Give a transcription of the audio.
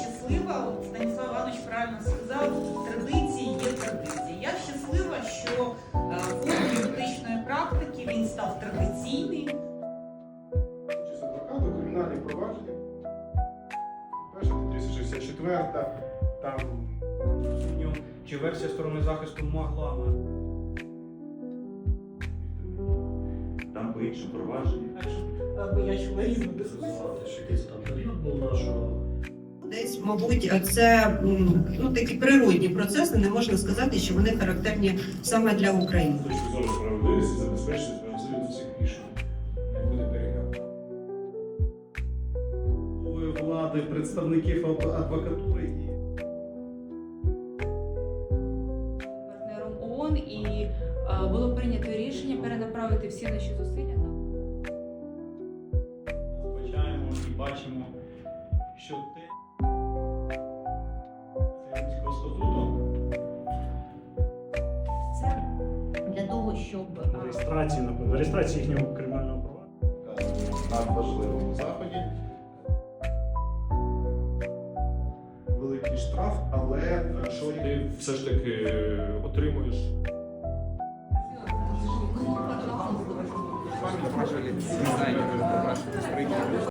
щаслива, от Станіслав Іванович правильно сказав, традиції є традиції. Я щаслива, що е, фонд юридичної практики він став традиційний. Участь адвоката у кримінальних провадженнях. Перша 364, там Чи версія сторони захисту могла Там по іншим провадженням. Так що, е, бо я чула різну дискусію. Мабуть, це ну, такі природні процеси, не можна сказати, що вони характерні саме для України. зору забезпечити справедливість всіх рішень. Влади, представників адвокатури партнером ООН і було прийнято рішення перенаправити всі наші зусилля на і бачимо, що те того, щоб е, реєстрації, напевно, реєстрації їхнього кримінального провадження. надважливому заході. Великий штраф, але е, що ти все ж таки е, отримуєш